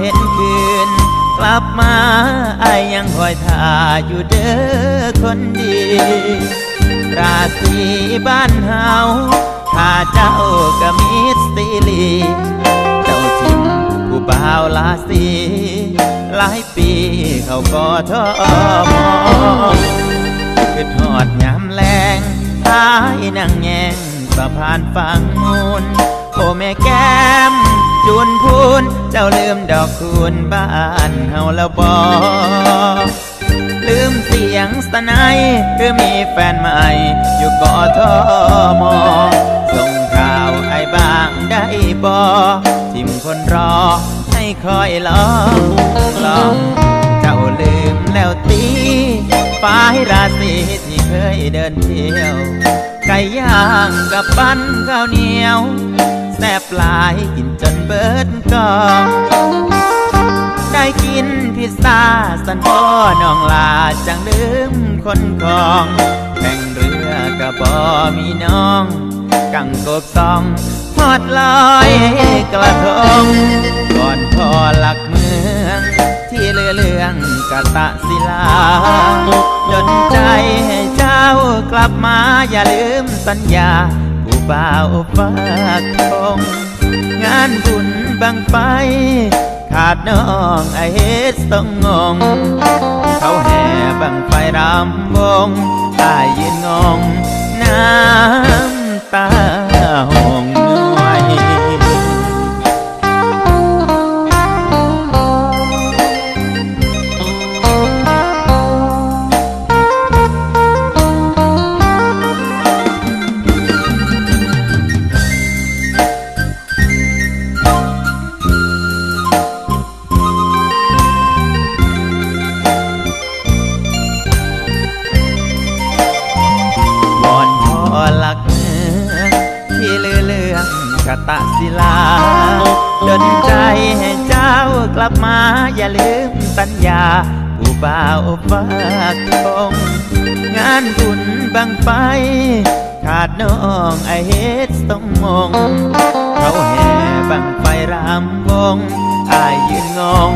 เห็นคืน กลับมาไอายยังคอยท่าอยู่เด้อคนดี ราศีบ้านเฮาถ้าเจ้าก็มิตรสิลีเจ้าทิมผู้บ่าวลาสีหลายปีเขาก็ทอมองคือทอดยามแรงท้ายนั่งแยงสะพานฝั่งมูล โอ้แม่แก้มจูนพูนเจ้าลืมดอกคูณบ้านเฮาแล้วบอลืมเสียงสนายคือมีแฟนใหม่ อยู่กอทอมอส่งข่าวไอ้บ้างได้บอทิมคนรอให้คอยลองลองเจ้าลืมแล้วตีป้ายราศีที่เคยเดินเที่ยว ไก่ย่างกับปั้นข้าวเหนียว แซ่บหลายกินจนเบิดกองได้กินพิซซ่าสันพ่อน้องลาจังลืมคนของแข่งเรือกับบอมีน้อง กังกบซองทอดลอยกระทงก่อนพ่อหลักเมือง ที่เรือเรืองกะตะศิลาดนใจให้เจ้ากลับมาอย่าลืมสัญญา บ่าวฝากทงงานบุญบังไฟขาดน้องไอเฮ็ดต้องงง เขาแห่บังไฟรำวงอายยืนงง ตะศิลาดนใจให้เจ้ากลับมา อย่าลืมสัญญา ผู้บ่าวฝากทงงานบุญบังไฟขาดน้องไอเฮ็ดต้องมองเขาแห่บังไฟรำวงอายยืนงง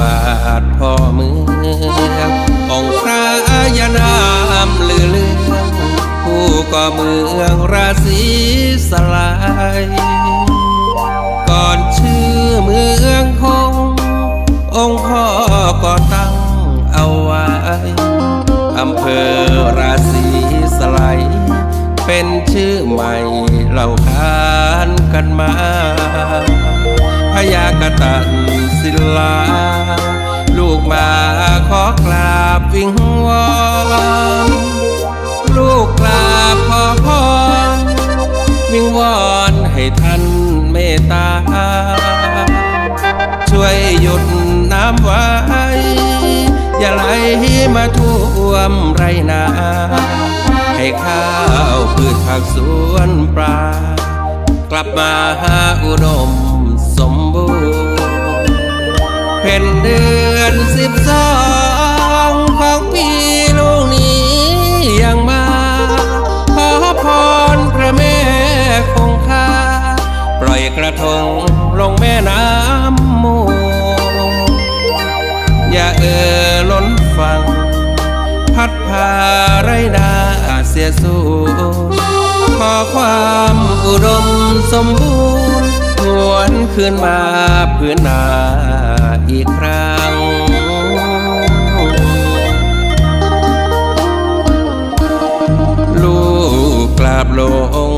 บาทพ่อเมืององค์พระยานามลือเลืองผู้ก่อเมืองราศีสลาย ก่อนชื่อเมืองคง องค์พ่อก็ตั้งเอาไว้อำเภอราศีสไลยเป็นชื่อใหม่เล่าขานกันมาพญากตัน ลา ลูกมาขอกราบวิงวอนลูกกราบขอพรวิงวอนให้ท่านเมตตา ช่วยหยุดน้ำไว้ อย่าไหลมาท่วมไรนา ให้ข้าวพืชผักสวนปลากลับมาหาอุดม เป็นเดือนสิบสองของปีลูกนี้ยังมา ขอพรพระแม่คงคาปล่อยกระทงลงแม่น้ำมูอย่าเอ่อล้นฟัง พัดพาไรนาเสียสูญขอความอุดมสมบูรณ์งวนคืนมาพื้นนา อีกครั้งลูกกราบลง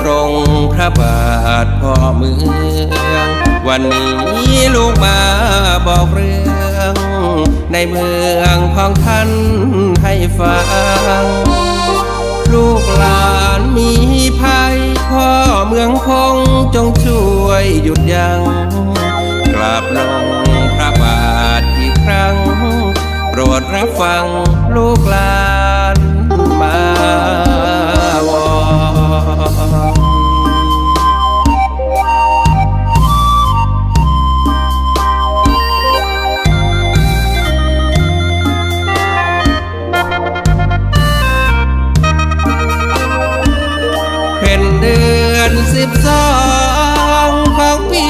ตรงพระบาทพ่อเมือง วันนี้ลูกมาบอกเรื่อง ในเมืองของท่านให้ฟัง ลูกหลานมีภัยพ่อเมืองคงจงช่วยหยุดยัง้ง บลงพระบาทอีกครั้ง โปรดรับฟังลูกหลานมาวอนเป็นเดือนสิบสองของปี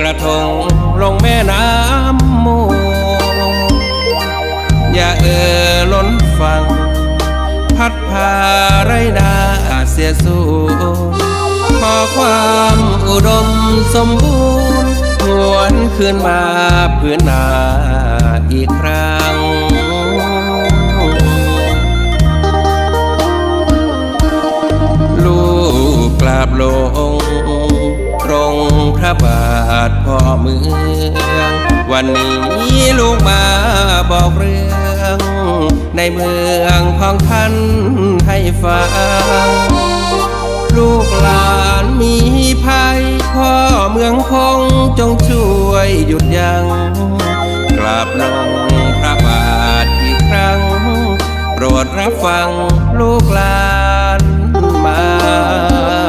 กระทงลงแม่น้ำมูอย่าเอ่อล้นฟัง พัดพาไรนาเสียสูญขอความอุดมสมบูรณ์หวนคืนมาพื้นนาอีกครั้งลูกกราบลงตรงพระบาท พ่อเมือง วันนี้ลูกมาบอกเรื่อง ในเมืองของท่านให้ฟัง ลูกหลานมีภัย พ่อเมืองคงจงช่วยหยุดยัง้งกราบลงพระบาทอีกครั้ง โปรดรับฟังลูกหลานมา